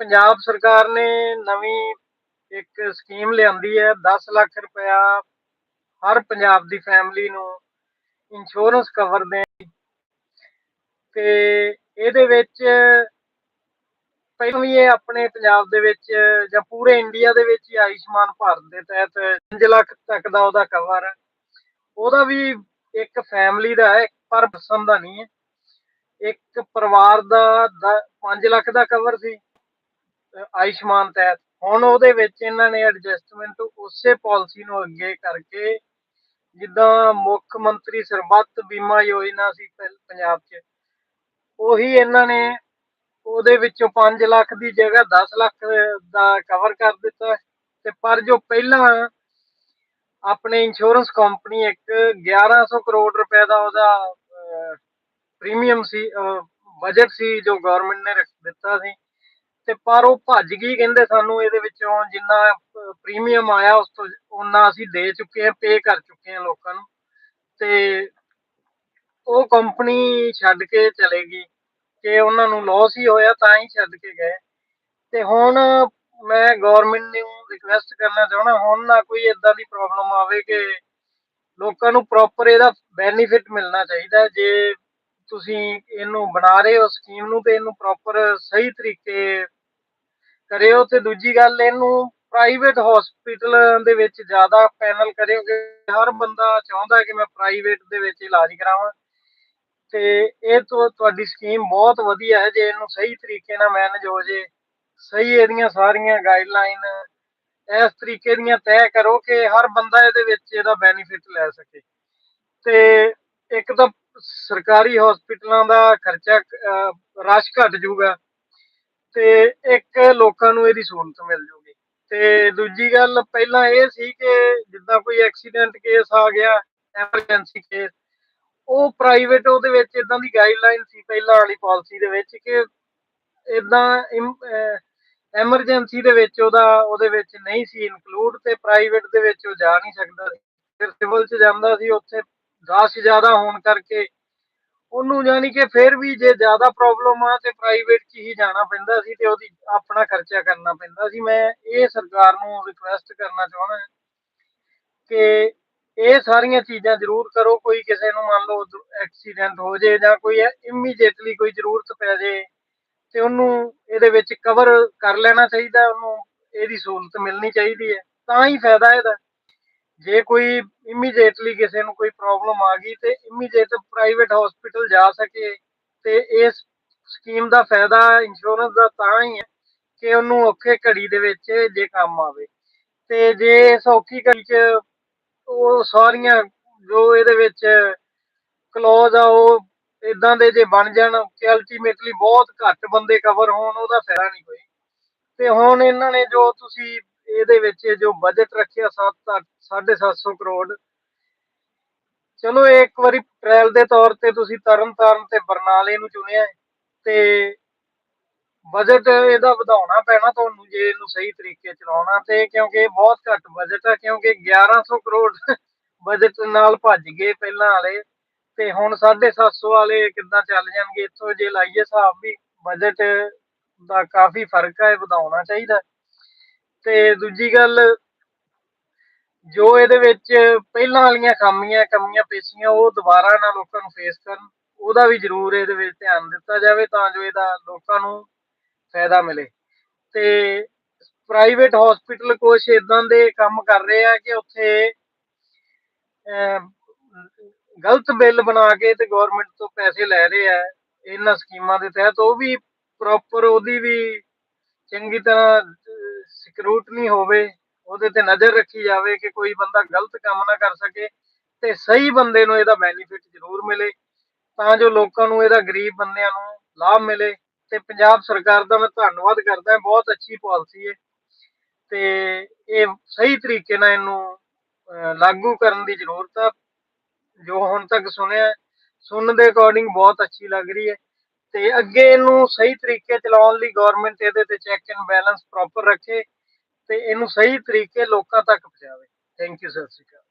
ਪੰਜਾਬ ਸਰਕਾਰ ਨੇ ਨਵੀਂ ਇੱਕ ਸਕੀਮ ਲਿਆਂਦੀ ਹੈ 10 ਲੱਖ ਰੁਪਇਆ ਹਰ ਪੰਜਾਬ ਦੀ ਫੈਮਿਲੀ ਨੂੰ ਇੰਸ਼ੋਰੈਂਸ ਕਵਰ ਦੇਣ ਤੇ ਇਹਦੇ ਵਿੱਚ ਪਹਿਲਾਂ ਵੀ ਇਹ ਆਪਣੇ ਪੰਜਾਬ ਦੇ ਵਿੱਚ ਜਾਂ ਪੂਰੇ ਇੰਡੀਆ ਦੇ ਵਿੱਚ ਹੀ ਆਯੁਸ਼ਮਾਨ ਭਾਰਤ ਦੇ ਤਹਿਤ 5 ਲੱਖ ਤੱਕ ਦਾ ਉਹਦਾ ਕਵਰ ਹੈ। ਉਹਦਾ ਵੀ ਇੱਕ ਫੈਮਿਲੀ ਦਾ ਹੈ ਪਰ ਪਰਸਨ ਦਾ ਨਹੀਂ ਹੈ। ਇੱਕ ਪਰਿਵਾਰ ਦਾ 5 ਲੱਖ ਦਾ ਕਵਰ ਸੀ। ਆਯੁਸ਼ਮਾਨ ਤਹਿਤ। ਹੁਣ ਉਹਦੇ ਵਿੱਚ ਇਹਨਾਂ ਨੇ ਐਡਜਸਟਮੈਂਟ ਉਸੇ ਪਾਲਿਸੀ ਨੂੰ ਅੱਗੇ ਕਰਕੇ ਜਿੱਦਾਂ ਮੁੱਖ ਮੰਤਰੀ ਸਰਬੱਤ ਬੀਮਾ ਯੋਜਨਾ ਸੀ ਪੰਜਾਬ 'ਚ, ਉਹੀ ਇਹਨਾਂ ਨੇ ਉਹਦੇ ਵਿੱਚੋਂ 5 ਲੱਖ ਦੀ ਜਗ੍ਹਾ 10 ਲੱਖ ਦਾ ਕਵਰ ਕਰ ਦਿੱਤਾ। ਤੇ ਪਰ ਜੋ ਪਹਿਲਾਂ ਆਪਣੇ ਇੰਸ਼ੋਰੈਂਸ ਕੰਪਨੀ ਇੱਕ 1100 ਕਰੋੜ ਰੁਪਏ ਦਾ ਉਹਦਾ ਪ੍ਰੀਮੀਅਮ ਸੀ ਬਜਟ ਸੀ ਜੋ ਗਵਰਨਮੈਂਟ ਨੇ ਰੱਖ ਦਿੱਤਾ ਸੀ। ਤੇ ਪਰ ਉਹ ਭੱਜ ਗਈ ਕਹਿੰਦੇ ਸਾਨੂੰ ਇਹਦੇ ਵਿੱਚੋਂ ਜਿੰਨਾ ਪ੍ਰੀਮੀਅਮ ਆਇਆ ਉਸ ਤੋਂ ਉਹਨਾਂ ਅਸੀਂ ਦੇ ਚੁੱਕੇ ਹਾਂ ਪੇ ਕਰ ਚੁੱਕੇ ਹਾਂ ਲੋਕਾਂ ਨੂੰ। ਤੇ ਉਹ ਕੰਪਨੀ ਛੱਡ ਕੇ ਚਲੇ ਗਈ ਕਿ ਉਹਨਾਂ ਨੂੰ ਲਾਸ ਹੀ ਹੋਇਆ, ਤਾਂ ਹੀ ਛੱਡ ਕੇ ਗਏ। ਤੇ ਹੁਣ ਮੈਂ ਗਵਰਨਮੈਂਟ ਨੂੰ ਰਿਕਵੈਸਟ ਕਰਨਾ ਚਾਹਣਾ ਹੁਣ ਨਾ ਕੋਈ ਇਦਾਂ ਦੀ ਪ੍ਰੋਬਲਮ ਆਵੇ ਕਿ ਲੋਕਾਂ ਨੂੰ ਪ੍ਰੋਪਰ ਇਹਦਾ ਬੈਨੀਫਿਟ ਮਿਲਣਾ ਚਾਹੀਦਾ ਜੇ ਤੁਸੀਂ ਇਹਨੂੰ ਬਣਾ ਰਹੇ ਹੋ ਸਕੀਮ ਨੂੰ, ਤੇ ਇਹਨੂੰ ਪ੍ਰੋਪਰ ਸਹੀ ਤਰੀਕੇ ਕਰਿਓ ਤੇ ਦੂਜੀ ਗੱਲ, ਇਹਨੂੰ ਪ੍ਰਾਈਵੇਟ ਹਸਪੀਟਲ ਦੇ ਵਿੱਚ ਜ਼ਿਆਦਾ ਪੈਨਲ ਕਰਿਓ ਕਿ ਹਰ ਬੰਦਾ ਚਾਹੁੰਦਾ ਕਿ ਮੈਂ ਪ੍ਰਾਈਵੇਟ ਦੇ ਵਿੱਚ ਇਲਾਜ ਕਰਾਵਾਂ। ਤੇ ਇਹ ਤੁਹਾਡੀ ਸਕੀਮ ਬਹੁਤ ਵਧੀਆ ਹੈ, ਜੇ ਇਹਨੂੰ ਸਹੀ ਤਰੀਕੇ ਨਾਲ ਮੈਨੇਜ ਹੋ ਜੇ, ਸਹੀ ਇਹਦੀਆਂ ਸਾਰੀਆਂ ਗਾਈਡਲਾਈਨ ਇਸ ਤਰੀਕੇ ਦੀਆਂ ਤੈਅ ਕਰੋ ਕਿ ਹਰ ਬੰਦਾ ਇਹਦੇ ਵਿੱਚ ਇਹਦਾ ਬੈਨੀਫਿਟ ਲੈ ਸਕੇ। ਤੇ ਇੱਕ ਤਾਂ ਸਰਕਾਰੀ ਹਸਪੀਟਲਾਂ ਦਾ ਖਰਚਾ ਰਸ਼ ਘਟ ਜਾਊਗਾ। ਤੇ ਇੱਕ ਲੋਕਾਂ ਨੂੰ ਇਹਦੀ ਸਹੂਲਤ ਮਿਲ ਜੂਗੀ। ਤੇ ਦੂਜੀ ਗੱਲ ਪਹਿਲਾਂ ਇਹ ਸੀ ਕਿ ਜਿੱਦਾਂ ਕੋਈ ਐਕਸੀਡੈਂਟ ਕੇਸ ਆ ਗਿਆ ਐਮਰਜੈਂਸੀ ਕੇਸ ਉਹ ਪ੍ਰਾਈਵੇਟ ਉਹਦੇ ਵਿੱਚ ਇਦਾਂ ਦੀ ਗਾਈਡਲਾਈਨ ਸੀ ਪਹਿਲਾਂ ਵਾਲੀ ਪਾਲਿਸੀ ਦੇ ਵਿੱਚ ਕਿ ਇਦਾਂ ਐਮਰਜੈਂਸੀ ਦੇ ਵਿੱਚ ਉਹਦਾ, ਉਹਦੇ ਵਿੱਚ ਨਹੀਂ ਸੀ ਇਨਕਲੂਡ ਤੇ ਪ੍ਰਾਈਵੇਟ ਦੇ ਵਿੱਚ ਉਹ ਜਾ ਨਹੀਂ ਸਕਦਾ ਸੀ। ਫਿਰ ਸਿਵਲ 'ਚ ਜਾਂਦਾ ਸੀ, ਉੱਥੇ ਰਸ਼ ਜ਼ਿਆਦਾ ਹੋਣ ਕਰਕੇ ਉਹਨੂੰ ਯਾਨੀ ਕਿ ਫਿਰ ਵੀ ਜੇ ਜ਼ਿਆਦਾ ਪ੍ਰੋਬਲਮ ਆ ਤੇ ਪ੍ਰਾਈਵੇਟ 'ਚ ਹੀ ਜਾਣਾ ਪੈਂਦਾ ਸੀ ਤੇ ਉਹਦੀ ਆਪਣਾ ਖਰਚਾ ਕਰਨਾ ਪੈਂਦਾ ਸੀ। ਮੈਂ ਇਹ ਸਰਕਾਰ ਨੂੰ ਰਿਕੁਐਸਟ ਕਰਨਾ ਚਾਹੁੰਦਾ ਕਿ ਇਹ ਸਾਰੀਆਂ ਚੀਜ਼ਾਂ ਜ਼ਰੂਰ ਕਰੋ। ਕੋਈ ਕਿਸੇ ਨੂੰ ਮੰਨ ਲਓ ਐਕਸੀਡੈਂਟ ਹੋ ਜੇ ਜਾਂ ਕੋਈ ਇਮੀਡੀਏਟਲੀ ਕੋਈ ਜ਼ਰੂਰਤ ਪੈ ਜੇ ਤੇ ਉਹਨੂੰ ਇਹਦੇ ਵਿੱਚ ਕਵਰ ਕਰ ਲੈਣਾ ਚਾਹੀਦਾ। ਉਹਨੂੰ ਇਹਦੀ ਸਹੂਲਤ ਮਿਲਣੀ ਚਾਹੀਦੀ ਹੈ। ਤਾਂ ਹੀ ਫਾਇਦਾ ਇਹਦਾ। ਜੇ ਕੋਈ ਇਮੀਡੀਏਟਲੀ ਕਿਸੇ ਨੂੰ ਕੋਈ ਪ੍ਰੋਬਲਮ ਆ ਗਈ ਤੇ ਇਮੀਡੀਏਟ ਪ੍ਰਾਈਵੇਟ ਹਸਪੀਟਲ ਜਾ ਸਕੇ ਤੇ ਇਸ ਸਕੀਮ ਦਾ ਫਾਇਦਾ ਇੰਸ਼ੋਰੈਂਸ ਦਾ ਤਾਂ ਹੀ ਹੈ ਕਿ ਉਹਨੂੰ ਔਖੇ ਘੜੀ ਦੇ ਵਿੱਚ ਜੇ ਕੰਮ ਆਵੇ। ਤੇ ਜੇ ਸੌਖੀ ਘੜੀ 'ਚ ਉਹ ਸਾਰੀਆਂ ਜੋ ਇਹਦੇ ਵਿੱਚ ਕਲੋਜ਼ ਆ, ਉਹ ਇਦਾਂ ਦੇ ਜੇ ਬਣ ਜਾਣ ਕਿ ਅਲਟੀਮੇਟਲੀ ਬਹੁਤ ਘੱਟ ਬੰਦੇ ਕਵਰ ਹੋਣ, ਉਹਦਾ ਫਾਇਦਾ ਨਹੀਂ ਕੋਈ। ਤੇ ਹੁਣ ਇਹਨਾਂ ਨੇ ਜੋ ਤੁਸੀਂ ਇਹਦੇ ਵਿੱਚ ਜੋ ਬਜਟ ਰੱਖਿਆ 7 750 ਕਰੋੜ। ਚਲੋ ਇਹ ਇੱਕ ਵਾਰੀ ਟ੍ਰਾਇਲ ਦੇ ਤੌਰ ਤੇ ਤੁਸੀਂ ਤਰਨ ਤੇ ਬਰਨਾਲੇ ਨੂੰ ਚੁਣਿਆ ਤੇ ਬਜਟ ਇਹਦਾ ਵਧਾਉਣਾ ਪੈਣਾ ਤੁਹਾਨੂੰ ਜੇ ਇਹਨੂੰ ਸਹੀ ਤਰੀਕੇ ਚਲਾਉਣਾ ਤੇ ਕਿਉਂਕਿ ਇਹ ਬਹੁਤ ਘੱਟ ਬਜਟ ਹੈ ਕਿਉਂਕਿ 1100 ਕਰੋੜ ਬਜਟ ਨਾਲ ਭੱਜ ਗਏ ਪਹਿਲਾਂ ਵਾਲੇ ਤੇ ਹੁਣ 750 ਵਾਲੇ ਕਿੱਦਾਂ ਚੱਲ ਜਾਣਗੇ, ਇੱਥੋਂ ਜੇ ਲਾਈਏ ਹਿਸਾਬ ਵੀ ਬਜਟ ਦਾ ਕਾਫੀ ਫ਼ਰਕ ਹੈ ਵਧਾਉਣਾ ਚਾਹੀਦਾ। ਤੇ ਦੂਜੀ ਗੱਲ, ਜੋ ਇਹਦੇ ਵਿੱਚ ਪਹਿਲਾਂ ਵਾਲੀਆਂ ਖਾਮੀਆਂ, ਕਮੀਆਂ ਪੇਸ਼ੀਆਂ, ਉਹ ਦੁਬਾਰਾ ਨਾ ਲੋਕਾਂ ਨੂੰ ਫੇਸ ਕਰਨ, ਉਹਦਾ ਵੀ ਜ਼ਰੂਰ ਇਹਦੇ ਵਿੱਚ ਧਿਆਨ ਦਿੱਤਾ ਜਾਵੇ ਤਾਂ ਜੋ ਇਹਦਾ ਲੋਕਾਂ ਨੂੰ ਫਾਇਦਾ ਮਿਲੇ। ਤੇ ਪ੍ਰਾਈਵੇਟ ਹਸਪੀਟਲ ਕੁਛ ਇਦਾਂ ਦੇ ਕੰਮ ਕਰ ਰਹੇ ਆ ਕਿ ਉੱਥੇ ਗਲਤ ਬਿੱਲ ਬਣਾ ਕੇ ਤੇ ਗਵਰਨਮੈਂਟ ਤੋਂ ਪੈਸੇ ਲੈ ਰਹੇ ਆ ਇਹਨਾਂ ਸਕੀਮਾਂ ਦੇ ਤਹਿਤ, ਉਹ ਵੀ ਪ੍ਰੋਪਰ ਉਹਦੀ ਵੀ ਚੰਗੀ ਤਰ੍ਹਾਂ ਸਿਕਿਉਰਿਟੀ ਹੋਵੇ, ਉਹਦੇ ਤੇ ਨਜ਼ਰ ਰੱਖੀ ਜਾਵੇ ਕਿ ਕੋਈ ਬੰਦਾ ਗਲਤ ਕੰਮ ਨਾ ਕਰ ਸਕੇ ਤੇ ਸਹੀ ਬੰਦੇ ਨੂੰ ਇਹਦਾ ਬੈਨੀਫਿਟ ਜ਼ਰੂਰ ਮਿਲੇ। ਤਾਂ ਜੋ ਲੋਕਾਂ ਨੂੰ ਇਹਦਾ ਗਰੀਬ ਬੰਦਿਆਂ ਨੂੰ ਲਾਭ ਮਿਲੇ ਤੇ ਪੰਜਾਬ ਸਰਕਾਰ ਦਾ ਮੈਂ ਧੰਨਵਾਦ ਕਰਦਾ ਬਹੁਤ ਅੱਛੀ ਪਾਲਿਸੀ ਹੈ ਤੇ ਇਹ ਸਹੀ ਤਰੀਕੇ ਨਾਲ ਇਹਨੂੰ ਲਾਗੂ ਕਰਨ ਦੀ ਜ਼ਰੂਰਤ ਆ। ਜੋ ਹੁਣ ਤੱਕ ਸੁਣਿਆ, ਸੁਣਨ ਦੇ ਅਕੋਰਡਿੰਗ ਬਹੁਤ ਅੱਛੀ ਲੱਗ ਰਹੀ ਹੈ ਤੇ ਅੱਗੇ ਇਹਨੂੰ ਸਹੀ ਤਰੀਕੇ ਚਲਾਉਣ ਲਈ ਗਵਰਨਮੈਂਟ ਇਹਦੇ ਤੇ ਚੈੱਕ ਐਂਡ ਬੈਲੈਂਸ ਪ੍ਰੋਪਰ ਰੱਖੇ। ਤੇ ਇਹਨੂੰ ਸਹੀ ਤਰੀਕੇ ਲੋਕਾਂ ਤੱਕ ਪਹੁੰਚਾਵੇ। ਥੈਂਕ ਯੂ ਸਤਿ ਸ਼੍ਰੀ ਅਕਾਲ।